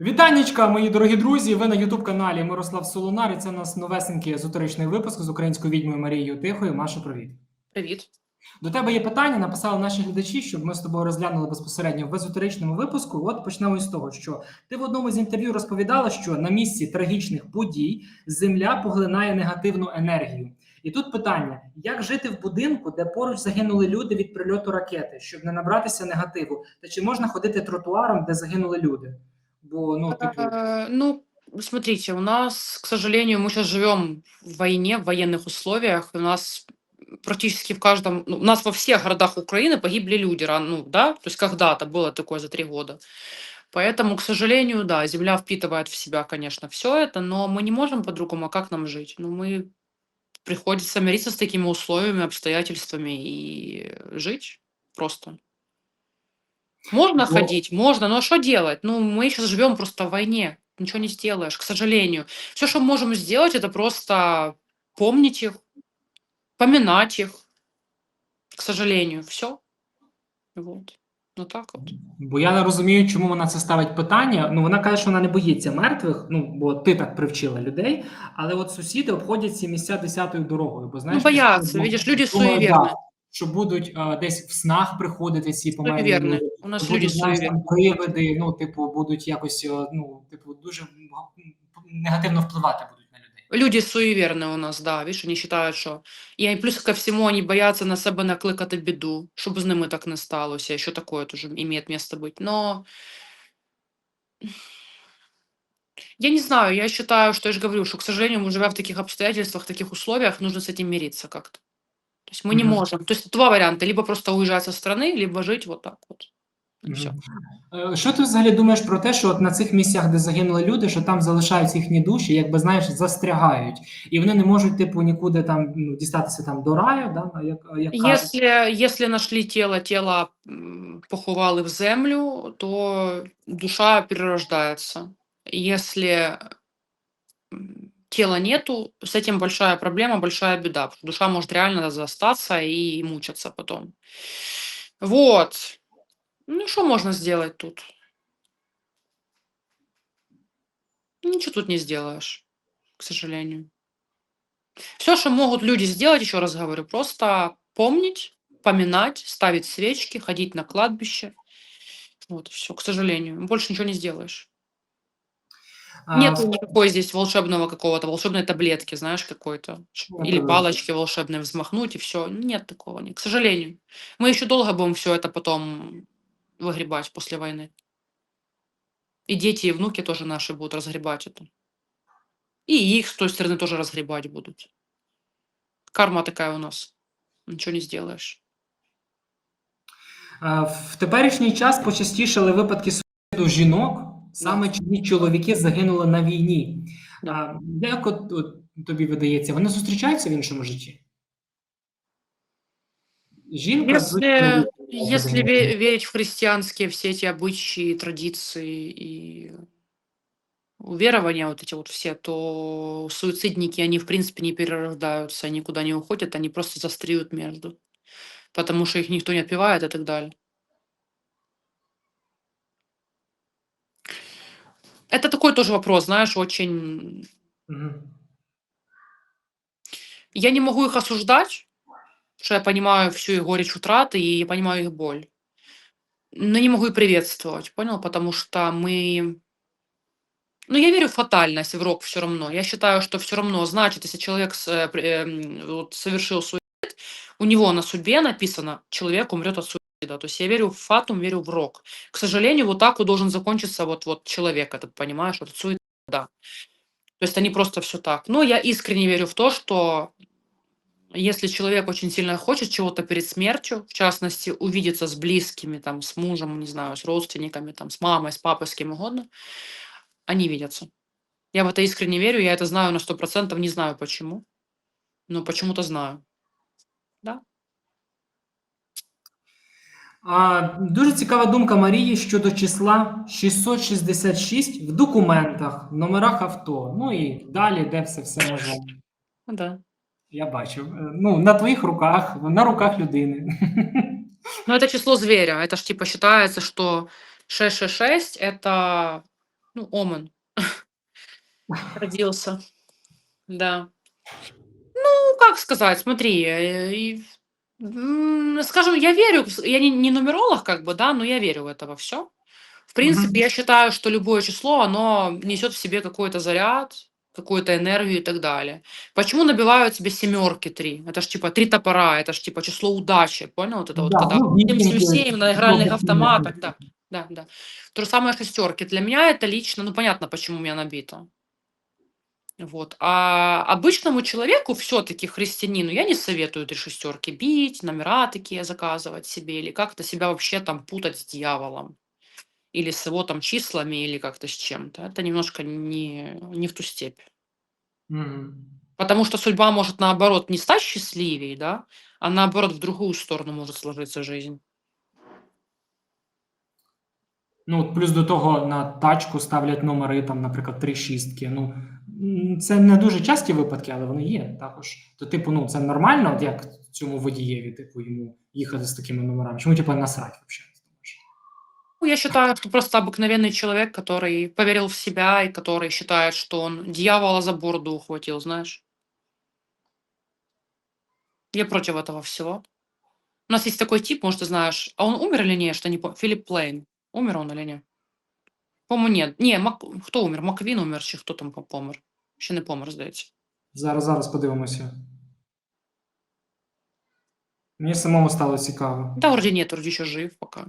Вітанечка, мої дорогі друзі! Ви на Ютуб-каналі Мирослав Солонар. І це у нас новесенький езотеричний випуск з українською відьмою Марією Тихою. Маша, привіт. Привіт. До тебе є питання. Написали наші глядачі, щоб ми з тобою розглянули безпосередньо в езотеричному випуску. От почнемо із того, що ти в одному з інтерв'ю розповідала, що на місці трагічних подій Земля поглинає негативну енергію. І тут питання: як жити в будинку, де поруч загинули люди від прильоту ракети, щоб не набратися негативу? Та чи можна ходити тротуаром, де загинули люди? Бо ну типу. Э, Ну, смотрите, у нас, к сожалению, мы сейчас живем в войне, в военных условиях. У нас практически в каждом, ну, у нас во всех городах Украины погибли люди, ну, да, то есть когда-то было такое за три года. Поэтому, к сожалению, да, земля впитывает в себя, конечно, все это, но мы не можем по-другому, а как нам жить? Ну, мы приходится мириться с такими условиями, обстоятельствами и жить просто. Можно Но- ходить, можно, но что делать? Ну, мы сейчас живем просто в войне, ничего не сделаешь, к сожалению. Все, что мы можем сделать, это просто помнить их, поминать их, к сожалению, все. Вот. Ну так от. Бо я не розумію, чому вона це ставить питання. Ну вона каже, що вона не боїться мертвих. Ну бо ти так привчила людей. Але от сусіди обходять ці місця десятою дорогою. Бо знаєш, Ну, бояться, постійно видиш, люди думають, суєвірні. Що будуть е, десь в снах приходити ці померлі. У нас будуть знаєш, там привиди. Ну, типу, будуть якось е, ну, типу, дуже негативно впливати будуть. Люди суєвірні у нас, да, видиш, вони вважають, що... І плюс ко всьому, вони бояться на себе накликати біду, щоб з ними так не сталося, що таке теж має місце бути. Но Я не знаю, я считаю, что я же говорю, что, к сожалению, мы живя в таких обстоятельствах, в таких условиях, нужно с этим мириться как-то. То есть мы не Мгм. можем. То есть два варианта. Либо просто уезжать со страны, либо жить вот так вот. И всё. Мгм. Е, Що ти взагалі думаєш про те, що от на цих місцях, де загинули люди, що там залишаються їхні душі, якби знаєш, застрягають, і вони не можуть, типу, нікуди там ну, дістатися там до раю, да, як, як кажуть. Если, если нашли тело, тело м, поховали в землю, то душа перерождается. Если м, тела нету, с этим большая проблема, большая беда. потому что Душа может реально застаться и мучаться потом. Вот. Ну, что можно сделать тут? Ничего тут не сделаешь, к сожалению. Все, что могут люди сделать, еще раз говорю, просто помнить, поминать, ставить свечки, ходить на кладбище. Вот, все, к сожалению. Больше ничего не сделаешь. А, Нет никакой здесь волшебного какого-то, волшебной таблетки, знаешь, какой-то. ш- Ну, Или это да. палочки волшебной взмахнуть, и все. Нет такого, нет, к сожалению. Мы еще долго будем все это потом выгребать после войны. И дети, и внуки тоже наши будут разгребать это. И их с той стороны тоже разгребать будут. Карма такая у нас. Ничего не сделаешь. а, в теперішній час почастішали випадки суїциду жінок, саме чиї чоловіки загинули на війні. Да. А, як от, от тобі видається, вони зустрічаються в іншому житті? Жінка з Если, чоловіком если загинули. ве- верить в христианские все эти обычаи, традиции и верования вот эти вот все, то суицидники, они в принципе не перерождаются, никуда не уходят, они просто застреют между. Потому что их никто не отпевает и так далее. Это такой тоже вопрос, знаешь, очень... Мгм. Я не могу их осуждать, что я понимаю всю их горечь утраты и я понимаю их боль. Но не могу и приветствовать, понял? Потому что мы... Ну, я верю в фатальность, в рок все равно. Я считаю, что все равно, значит, если человек с- э, эм, вот совершил суицид, у него на судьбе написано, человек умрет от суицида. То есть я верю в фатум, верю в рок. К сожалению, вот так вот должен закончиться вот, вот человек этот, понимаешь, вот от суицида. да. То есть они просто все так. Но я искренне верю в то, что если человек очень сильно хочет чего-то перед смертью, в частности, увидеться с близкими, там, с мужем, не знаю, с родственниками, там, с мамой, с папой, с кем угодно, они видятся. Я в это искренне верю, я это знаю на 100%, не знаю почему, но почему-то знаю. Да. А, дуже цікава думка Марії щодо числа 666 в документах, в номерах авто. Ну і далі, де все все може. Ну Да. Я бачив. Е, Ну, на твоїх руках, на руках людини. Но это число зверя. Это ж типа считается, что 666 это Ну, Омен. Родился. Да. Ну, как сказать, смотри, э, и, м, скажем, я верю, в с- я не, не нумеролог, как бы, да, но я верю в это во все. В принципе, Мгм. я считаю, что любое число, оно несет в себе какой-то заряд, какую-то энергию и так далее. Почему набивают тебе семерки три? Это ж типа три топора, это ж типа число удачи, понял? Вот это вот Да, когда ну, 777 на игральных много автоматах, да, да, да. То же самое шестерки. Для меня это лично, ну понятно, почему у меня набито. Вот. А обычному человеку, все-таки христианину, я не советую три шестерки бить, номера такие заказывать себе, или как-то себя вообще там путать с дьяволом. Или с его там числами, или как-то с чем-то. Это немножко не, не в ту степь. Мгм. Потому что судьба может наоборот не стать счастливее, да, а наоборот в другую сторону может сложиться жизнь. Ну, от плюс до того на тачку ставлять номери, там, наприклад, три шістки. Ну, це не дуже часті випадки, але вони є також. То, типу, ну, це нормально, от як цьому водієві, типу, йому їхати з такими номерами. Чому, типу, насрать взагалі? Ну, Я считаю, что просто обыкновенный человек, который поверил в себя и который считает, что он дьявола за бороду ухватил, знаешь. Я против этого всего. У нас есть такой тип, может, ты знаешь, а он умер или нет, что не помню, Филипп Плейн. Умер он или нет? По-моему, нет. Не, Мак... хто умер? Маквін умер, чи хто там по- помер? Ще не помер, здається. Зараз, зараз подивимося. Мені самому стало цікаво. Да, вроде нет, вроде еще жив пока.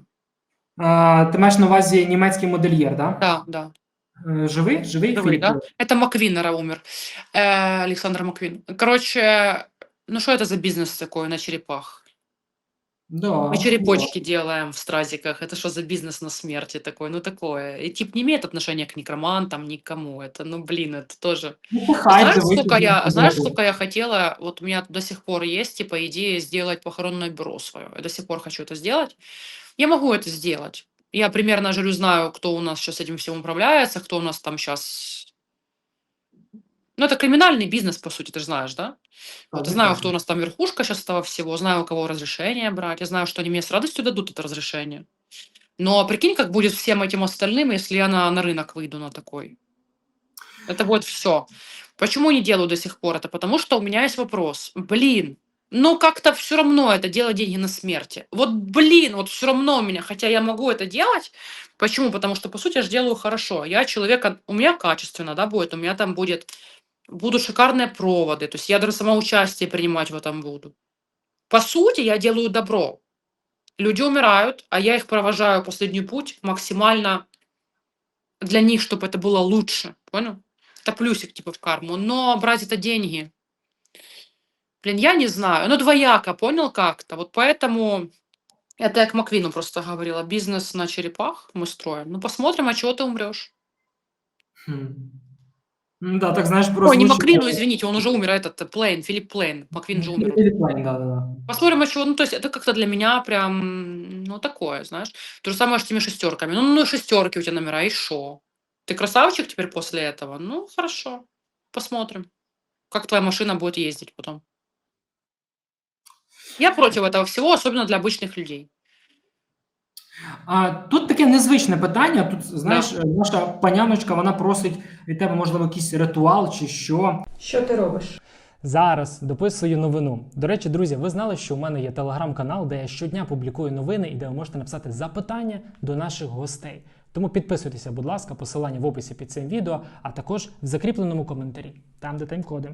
А, ти маєш на увазі німецький модельєр, да? Да, да. Е, Живий? Живий? Живий, Філіп да? Лев? Это Маквинера умер. Э, Александр Маквин. Короче, ну что это за бизнес такой на черепах? Да, Мы черепочки делаем в стразиках. Это что за бизнес на смерти такой? Ну такое. И тип не имеет отношения к некромантам, никому. Это, ну блин, это тоже... Ну, хайп, знаешь, сколько я, знаешь, сколько я хотела? Вот у меня до сих пор есть, типа, идея сделать похоронное бюро свое. Я до сих пор хочу это сделать. Я могу это сделать. Я примерно говорю, знаю, кто у нас сейчас этим всем управляется, кто у нас там сейчас... Ну, это криминальный бизнес, по сути, ты же знаешь, да? Вот, я знаю, кто у нас там верхушка сейчас этого всего, знаю, у кого разрешение брать, я знаю, что они мне с радостью дадут это разрешение. Но прикинь, как будет всем этим остальным, если я на, на рынок выйду на такой. Это будет все. Почему не делаю до сих пор это? Потому что у меня есть вопрос. Блин, ну как-то все равно это делать деньги на смерти. Вот блин, вот все равно у меня, хотя я могу это делать. Почему? Потому что, по сути, я же делаю хорошо. Я человека, у меня качественно, да, будет, у меня там будет, будут шикарные проводы, то есть я даже самоучастие принимать в этом буду. По сути, я делаю добро. Люди умирают, а я их провожаю последний путь максимально для них, чтобы это было лучше. Понял? Это плюсик типа в карму. Но брать это деньги, блин, я не знаю. Ну, двояко, понял как-то. Вот поэтому это я к Маквину просто говорила. Бизнес на черепах мы строим. Ну, посмотрим, а чего ты умрешь. Хм. Ну, да, так, знаєш, Ой, не прозвучало- Маквину, извините, он уже умер, этот э, Плейн, Филипп Плейн. Маквин же умер. Філіп Лейн, да, да, да. Посмотрим, а чего. Ну, то есть это как-то для меня прям, ну, такое, знаешь. То же самое с теми шестерками. Ну, ну, шестерки у тебя номера, и шо? Ты красавчик теперь после этого? Ну, хорошо. Посмотрим, как твоя машина будет ездить потом. Я против этого всего, особенно для обычных людей. А, тут таке незвичне питання. Тут, знаєш, наша паняночка, вона просить від тебе, можливо, якийсь ритуал чи що. Що ти робиш? Зараз дописую новину. До речі, друзі, ви знали, що у мене є телеграм-канал, де я щодня публікую новини і де ви можете написати запитання до наших гостей. Тому підписуйтеся, будь ласка, посилання в описі під цим відео, а також в закріпленому коментарі, там де тайм-коди.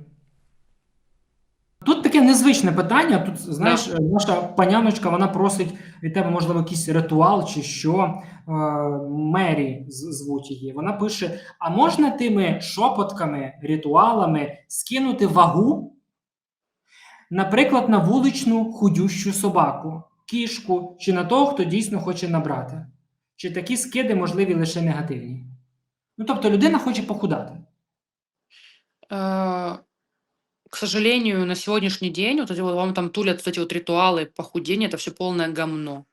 Таке незвичне питання. Тут, знаєш, е, наша паняночка, вона просить від тебе, можливо, якийсь ритуал чи що. Е, Мері звуть її. Вона пише: а можна тими шепотками, ритуалами скинути вагу, наприклад, на вуличну худющу собаку, кішку чи на того, хто дійсно хоче набрати? Чи такі скиди можливі лише негативні? Ну, тобто людина хоче похудати. Э, К сожалению, на сегодняшний день вот эти вот вам там тулят вот эти вот ритуалы похудения, это все полное говно.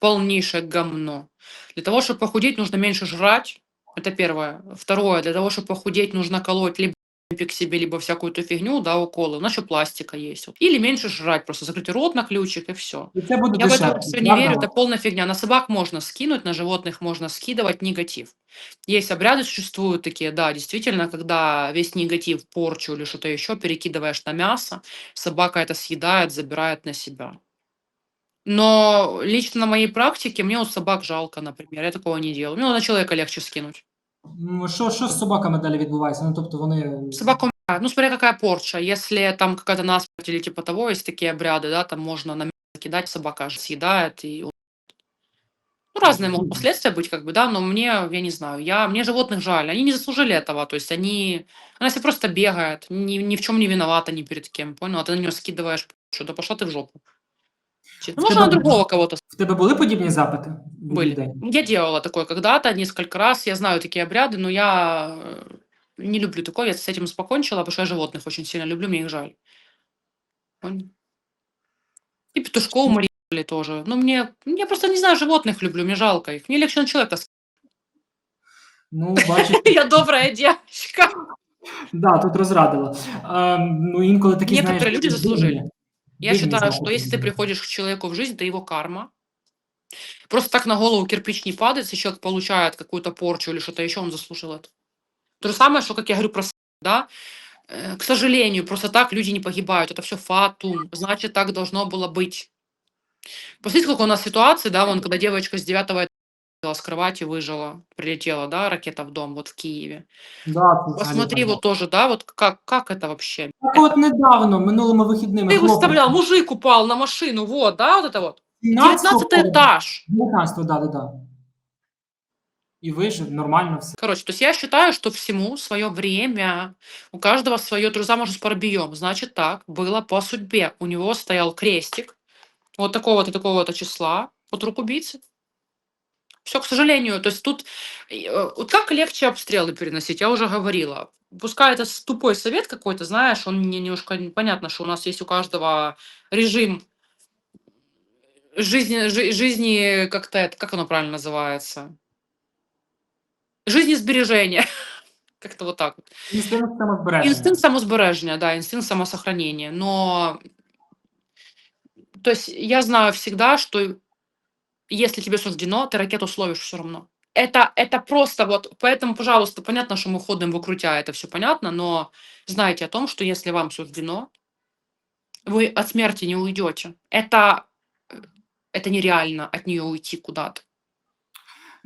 Полнейшее говно. Для того, чтобы похудеть, нужно меньше жрать. Это первое. Второе, для того, чтобы похудеть, нужно колоть либо к себе, либо всякую эту фигню, да, уколы. У нас еще пластика есть. вот. Или меньше жрать, просто закрыть рот на ключик и все. Буде Я в это все не верю, это полная фигня. На собак можно скинуть, на животных можно скидывать негатив. Есть обряды, существуют такие, да, действительно, когда весь негатив, порчу или что-то еще перекидываешь на мясо, собака это съедает, забирает на себя. Но лично на моей практике мне вот собак жалко, например, я такого не делаю. Мне на человека легче скинуть. Ну, Що, що з собаками далі відбувається? Ну, тобто вони... Собака умирает. Ну, смотря какая порча. Если там какая-то насмерть или типа того, есть такие обряды, да, там можно на мясо кидать, собака аж съедает и Ну, разные могут Мгм. последствия быть, как бы, да, но мне, я не знаю, я, мне животных жаль, они не заслужили этого, то есть они, она себе просто бегает, ни, ни в чем не виновата ни перед кем, понял, а ты на нее скидываешь, что да пошла ты в жопу. Чи- В Можно на тебе- другого кого-то В тебе були подібні запити від были. людей? Я делала такое когда-то, несколько раз, я знаю такие обряды, но я э, не люблю такое, я с этим покончила, потому что я животных очень сильно люблю, мне их жаль. Понял? И петушков мы резали тоже. Ну, мне, я просто не знаю, животных люблю, мне жалко их. Мне легче на человека Ну, бачиш, Я добрая девочка. да, тут розрадила. Ем, ну, інколи такі, Некоторые знаєш, люди дивні- заслужили. Я дивні считаю, что если ты приходишь к человеку в жизнь, это его карма. Просто так на голову кирпич не падает, если человек получает какую-то порчу или что-то еще, он заслужил это. То же самое, что, как я говорю про да, э, к сожалению, просто так люди не погибают, это все фатум, значит, так должно было быть. Посмотрите, сколько у нас ситуаций, да, вон, когда девочка с девятого с кровати выжила, прилетела, да, ракета в дом, вот в Киеве. Да, це взагалі Посмотри, так. вот тоже, да, вот как, как это вообще? Так от недавно, минулими вихідними, Ты хлопець, выставлял, мужик упал на машину, вот, да, вот это вот. 17-го 19 этаж. 19 да, да, да. І вижив, нормально все. Короче, то есть я считаю, что всему свое время, у каждого свое, друзья, может, с пробьем. Значит так, было по судьбе. У него стоял крестик вот такого-то, такого-то числа, от рук убийцы. Все, к сожалению, то есть тут э, вот как легче обстрелы переносить, я уже говорила. Пускай это с- тупой совет какой-то, знаешь, он мне немножко непонятно, что у нас есть у каждого режим жизни, жи- жизни как-то, это, как оно правильно называется? Жизнесбережения. Как-то вот так. вот. Інстинкт самозбереження. Инстинкт самосбережения, да, инстинкт самосохранения. Но, то есть я знаю всегда, что если тебе суждено, ты ракету словишь все равно. Это, это просто вот, поэтому, пожалуйста, понятно, что мы ходим вокрутя, это все понятно, но знайте о том, что если вам суждено, вы от смерти не уйдете. Это, э, это нереально от нее уйти куда-то.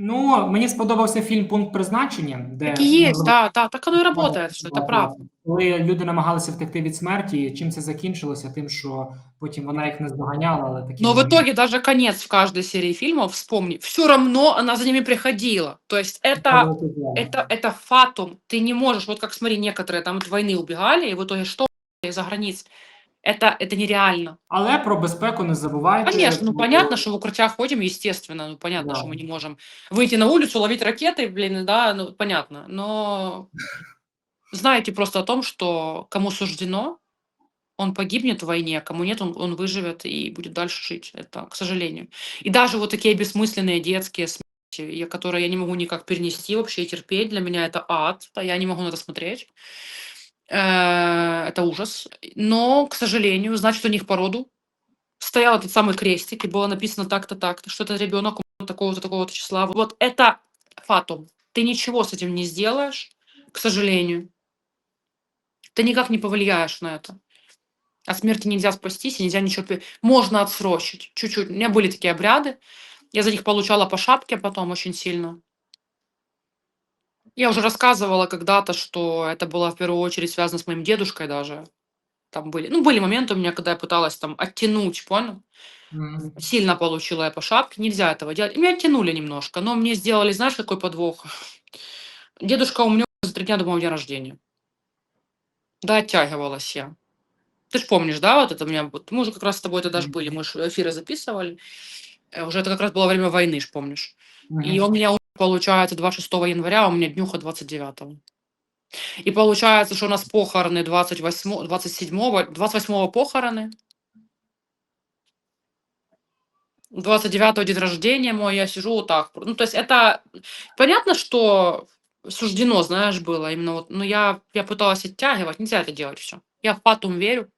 Ну, мені сподобався фільм Пункт призначення, де Так и есть, ну, да, да, так оно и Правда, работает, что это правда. правда. Коли люди намагалися втекти від смерті, і чим це закінчилося? Тим, що потім вона їх не здоганяла, але такі Но в вони- итоге даже конец в каждой серии фильмов, вспомни, все равно она за ними приходила. То есть это, это, это фатум. Ты не можешь, вот как смотри, некоторые там от войны убегали, и в итоге что из-за границ? Это, это нереально. Але про безпеку не забувайте. Конечно, ну понятно, что в укрытиях ходим, естественно, ну понятно, Да. что мы не можем выйти на улицу, ловить ракеты, блин, да, ну понятно. Но знаете просто о том, что кому суждено, он погибнет в войне, а кому нет, он, он выживет и будет дальше жить. Это, к сожалению. И даже вот такие бессмысленные детские смерти, я- которые я не могу никак перенести вообще и терпеть, для меня это ад, я не могу на это смотреть. Э, Это ужас. Но, к сожалению, значит, у них по роду стоял этот самый крестик, и было написано так-то, так-то, что это ребенок такого-то, такого-то числа. Вот это фатум. Ты ничего с этим не сделаешь, к сожалению. Ты никак не повлияешь на это. От смерти нельзя спастись, и нельзя ничего... Можно отсрочить чуть-чуть. У меня были такие обряды. Я за них получала по шапке потом очень сильно. Я уже рассказывала когда-то, что это было в первую очередь связано с моим дедушкой даже. Там были, ну, были моменты у меня, когда я пыталась там оттянуть, понял? Мгм. Сильно получила я по шапке, нельзя этого делать. И Меня оттянули немножко, но мне сделали, знаешь, какой подвох? Дедушка умер за три дня до моего дня рождения. Да, оттягивалась я. Ты ж помнишь, да, вот это у меня, вот мы уже как раз с тобой тогда ж были, мы же эфиры записывали. Э, Уже это как раз было время войны, ж помнишь. Мгм. И у меня получается 26 января, а у меня днюха 29. И получается, что у нас похороны 28, 27, 28 похороны. 29 день рождения мой, я сижу вот так. Ну, то есть это понятно, что суждено, знаешь, было именно вот, ну, я, я пыталась оттягивать, нельзя это делать все. Я в фатум верю.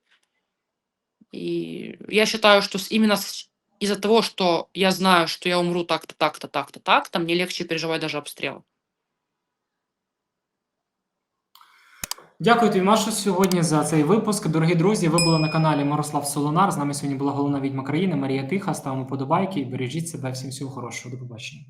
И я считаю, что именно с- из-за того, что я знаю, что я умру так-то, так-то, так-то, так-то, мне легче переживать даже обстрел. Дякую тобі, Машу, сьогодні за цей випуск. Дорогі друзі, ви були на каналі Мирослав Солонар. З нами сьогодні була головна відьма країни Марія Тиха. Ставимо подобайки бережіть себе. Всім всього хорошого. До побачення.